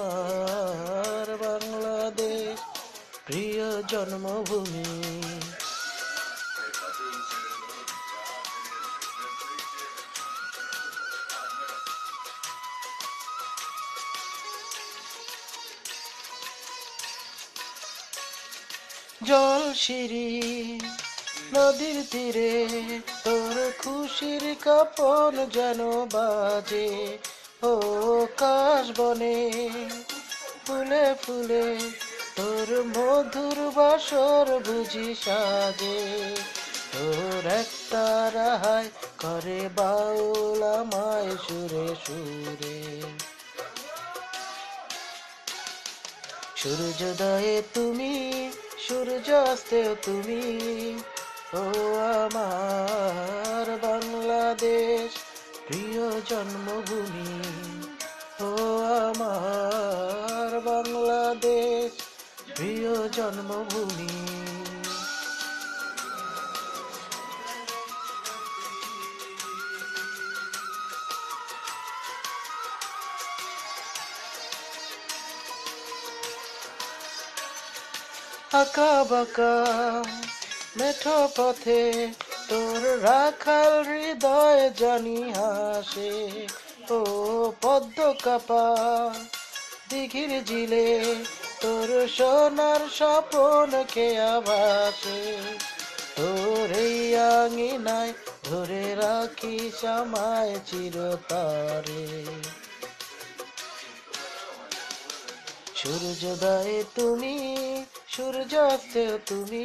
আমার বাংলাদেশ প্রিয় জন্মভূমি। জল সিঁড়ি নদীর তীরে তোর খুশির কাপন যেন বাজে। ও কাশ বনে ফুলে ফুলে তোর মধুর বাসর বুঝি সাজে। তোর একটা রাহাই করে বাউল আমায় সুরে সুরে। সূর্যোদয়ে তুমি, সূর্যাস্তে তুমি, ও আমার বাংলাদেশ। প্রিয় জন্মভূমি ও আমার বাংলাদেশ প্রিয় জন্মভূমি। আঁকা বাঁকা মেঠো পথে তোর রাখাল হৃদয় জানি হাসে, ও পদ্ম কাপা দিঘির জিলে তোর সোনার স্বপন খেয়া ভাসে তোর আঙিনায় ধরে রাখি আমায় চিরতারে। সূর্যোদয়ে তুমি, সূর্যাস্তে তুমি